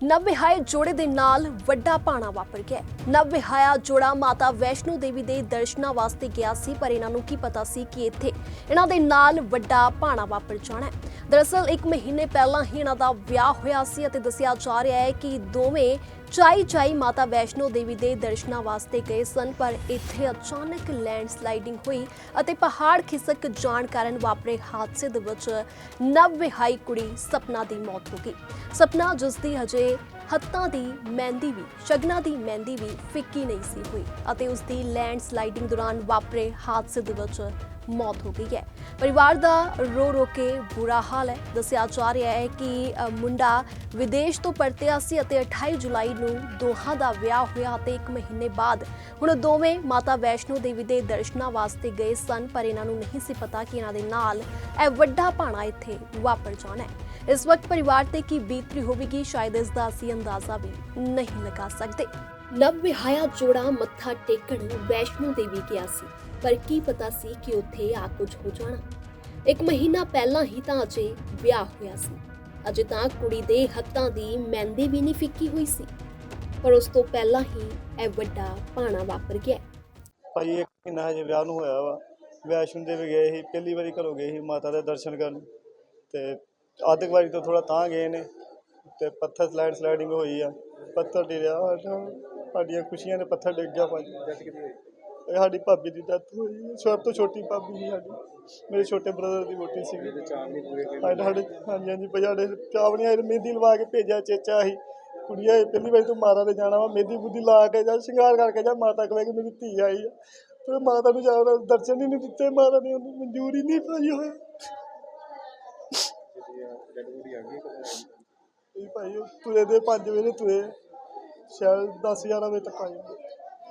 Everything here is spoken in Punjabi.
ਨਵਵਿਆਹੇ ਜੋੜੇ ਦੇ ਨਾਲ ਵੱਡਾ ਭਾਣਾ ਵਾਪਰ ਗਿਆ ਹੈ। ਨਵਵਿਆਹਿਆ ਜੋੜਾ ਮਾਤਾ ਵੈਸ਼ਨੋ ਦੇਵੀ ਦੇ ਦਰਸ਼ਨਾਂ ਵਾਸਤੇ ਗਿਆ ਸੀ, ਪਰ ਇਹਨਾਂ ਨੂੰ ਕੀ ਪਤਾ ਸੀ ਕਿ ਇੱਥੇ ਇਹਨਾਂ ਦੇ ਨਾਲ ਵੱਡਾ ਭਾਣਾ ਵਾਪਰ ਜਾਣਾ ਹੈ ਦਰਅਸਲ 1 ਮਹੀਨੇ ਪਹਿਲਾਂ ਹੀ ਇਹਨਾਂ ਦਾ ਵਿਆਹ ਹੋਇਆ ਸੀ ਅਤੇ ਦੱਸਿਆ ਜਾ ਰਿਹਾ ਹੈ ਕਿ ਦੋਵੇਂ ਚਾਈ ਚਾਈ ਮਾਤਾ ਵੈਸ਼ਨੋ ਦੇਵੀ ਦੇ ਦਰਸ਼ਨਾਂ ਵਾਸਤੇ ਗਏ ਸਨ, ਪਰ ਇੱਥੇ ਅਚਾਨਕ ਲੈਂਡਸਲਾਈਡਿੰਗ ਹੋਈ ਅਤੇ ਪਹਾੜ ਖਿਸਕ ਜਾਣ ਕਾਰਨ ਵਾਪਰੇ ਹਾਦਸੇ ਦੇ ਵਿੱਚ ਨਵ ਵਿਆਹੀ ਕੁੜੀ ਸਪਨਾ ਦੀ ਮੌਤ ਹੋ ਗਈ। ਸਪਨਾ, ਜਿਸ ਦੀ ਹਜੇ ਹੱਥਾਂ ਦੀ ਮਹਿੰਦੀ ਵੀ, ਸ਼ਗਨਾਂ ਦੀ ਮਹਿੰਦੀ ਵੀ ਫਿੱਕੀ ਨਹੀਂ ਸੀ ਹੋਈ ਅਤੇ ਉਸ ਦੀ ਲੈਂਡਸਲਾਈਡਿੰਗ ਦੌਰਾਨ ਵਾਪਰੇ ਹਾਦਸੇ ਦੇ ਵਿੱਚ ਮੌਤ ਹੋ ਗਈ ਹੈ। ਪਰਿਵਾਰ ਦਾ ਰੋ ਰੋ ਕੇ ਬੁਰਾ ਹਾਲ ਹੈ। ਦੱਸਿਆ ਜਾ ਰਿਹਾ ਹੈ ਕਿ ਮੁੰਡਾ ਵਿਦੇਸ਼ ਤੋਂ ਪਰਤਿਆ ਸੀ ਅਤੇ 28 ਜੁਲਾਈ ਨੂੰ ਦੋਹਾਂ ਦਾ ਵਿਆਹ ਹੋਇਆ ਅਤੇ 1 ਮਹੀਨੇ ਬਾਅਦ ਹੁਣ ਦੋਵੇਂ ਮਾਤਾ ਵੈਸ਼ਨੋ ਦੇਵੀ ਦੇ ਦਰਸ਼ਨਾਂ ਵਾਸਤੇ ਗਏ ਸਨ, ਪਰ ਇਹਨਾਂ ਨੂੰ ਨਹੀਂ ਸੀ ਪਤਾ ਕਿ ਇਹਨਾਂ ਦੇ ਨਾਲ ਇਹ ਵੱਡਾ ਭਾਣਾ ਇੱਥੇ ਵਾਪਰ ਜਾਣਾ ਹੈ। ਇਸ ਵਕਤ ਪਰਿਵਾਰ ਤੇ ਕੀ ਬੀਤਰੀ ਹੋਵੇਗੀ, ਸ਼ਾਇਦ ਇਸ ਦਾ ਅਸੀਂ ਅੰਦਾਜ਼ਾ ਵੀ ਨਹੀਂ ਲਗਾ ਸਕਦੇ। ਨਵ ਵਿਆਹਿਆ ਜੋੜਾ ਮੱਥਾ ਟੇਕਣ ਵੈਸ਼ਨੋ ਦੇਵੀ ਗਿਆ ਸੀ। ਪਰ ਕੀ ਪਤਾ ਸੀ ਕਿ ਉੱਥੇ ਆ ਕੁਝ ਹੋ ਜਾਣਾ। ਇੱਕ ਮਹੀਨਾ ਪਹਿਲਾਂ ਹੀ ਤਾਂ ਅਜੇ ਵਿਆਹ ਹੋਇਆ ਸੀ। ਅਜੇ ਤਾਂ ਕੁੜੀ ਦੇ ਹੱਥਾਂ ਦੀ ਮਹਿੰਦੀ ਵੀ ਨਹੀਂ ਫਿੱਕੀ ਹੋਈ ਸੀ। ਪਰ ਉਸ ਤੋਂ ਪਹਿਲਾਂ ਹੀ ਇਹ ਵੱਡਾ ਭਾਣਾ ਵਾਪਰ ਗਿਆ। ਭਾਈ, ਇੱਕ ਮਹੀਨਾ ਹਜੇ ਵਿਆਹ ਨੂੰ ਹੋਇਆ ਵਾ। ਵੈਸ਼ਨੋ ਦੇਵੀ ਗਏ ਸੀ, ਪਹਿਲੀ ਵਾਰੀ ਘਰੋਂ ਗਏ ਸੀ ਮਾਤਾ ਦੇ ਦਰਸ਼ਨ ਕਰਨ। ਤੇ ਅੱਧ ਕੁ ਵਾਰੀ ਤੋਂ ਥੋੜਾ ਤਾਂ ਗਏ ਨੇ। ਤੇ ਪੱਥਰ ਸਲਾਈਡ ਸਲਾਈਡਿੰਗ ਹੋਈ ਆ। ਪੱਥਰ ਡਿਰਿਆ ਸਾਡੀਆਂ ਖੁਸ਼ੀਆਂ ਦੇ ਪੱਥਰ ਡਿੱਗ ਗਿਆ ਭਾਈ। ਸਾਡੀ ਭਾਬੀ ਦੀ ਡੈਥ ਹੋਈ ਸਭ ਤੋਂ ਛੋਟੀ ਭਾਬੀ ਸੀ ਸਾਡੀ। ਮੇਰੇ ਛੋਟੇ ਬ੍ਰਦਰ ਦੀ ਵੋਟੀ ਸੀਗੀ ਸਾਡੇ ਸਾਡੇ ਹਾਂਜੀ ਹਾਂਜੀ ਸਾਡੇ ਚਾਵਣੀਆਂ ਇਹ ਮਹਿੰਦੀ ਲਵਾ ਕੇ ਭੇਜਿਆ ਚੇਚਾ ਸੀ। ਕੁੜੀਆਂ ਇਹ ਪਹਿਲੀ ਵਾਰੀ ਤੂੰ ਮਾਤਾ ਦੇ ਜਾਣਾ ਵਾ। ਮਹਿੰਦੀ ਬੁੱਧੀ ਲਾ ਕੇ ਜਾ ਸ਼ਿੰਗਾਰ ਕਰਕੇ ਜਾ। ਮਾਤਾ ਕਹੇ ਕਿ ਮੇਰੀ ਧੀ ਆਈ ਆ। ਤੇ ਮਾਤਾ ਨੂੰ ਜਾ ਦਰਸ਼ਨ ਹੀ ਨਹੀਂ ਦਿੱਤੇ। ਮਾਤਾ ਨੇ ਉਹਨੂੰ ਮਨਜ਼ੂਰ ਨਹੀਂ ਪਾਈ ਹੋਇਆ ਇਹ ਭਾਈ ਉਹ ਤੁਰੇ ਦੇ 5 ਵਜੇ ਤੁਰੇ। ਸ਼ਾਇਦ 10 11 ਵਜੇ ਤੱਕ ਆ ਜਾਂਦੇ।